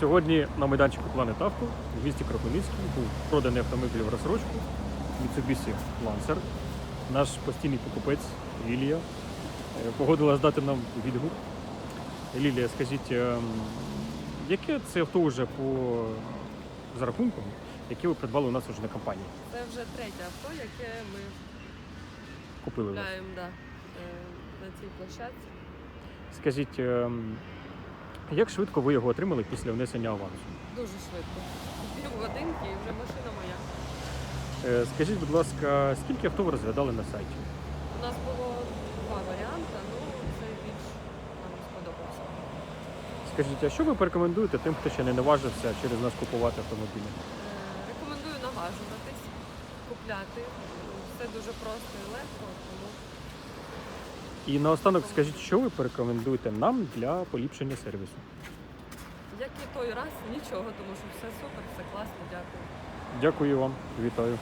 Сьогодні на майданчику Planet Auto в місті Кропивницький був проданий автомобіль в розсрочку Mitsubishi Lancer. Наш постійний покупець Лілія е, погодилась дати нам відгук. Лілія, скажіть, ем, яке це авто вже по зарахункам, яке ви придбали у нас вже на компанії? Це вже третє авто, яке ми Купили да, е, на цій площадці. Скажіть, як швидко ви його отримали після внесення авансу? Дуже швидко. Пів годинки і вже машина моя. Е, Скажіть, будь ласка, скільки авто ви розглядали на сайті? У нас було два варіанти, ну це більш нам сподобався. Скажіть, а що ви порекомендуєте тим, хто ще не наважився через нас купувати автомобілі? Е, Рекомендую наважуватись, купляти. Все дуже просто і легко, тому І наостанок скажіть, що ви порекомендуєте нам для поліпшення сервісу? як і той раз, нічого, тому що все супер, все класно, дякую. Дякую вам, вітаю.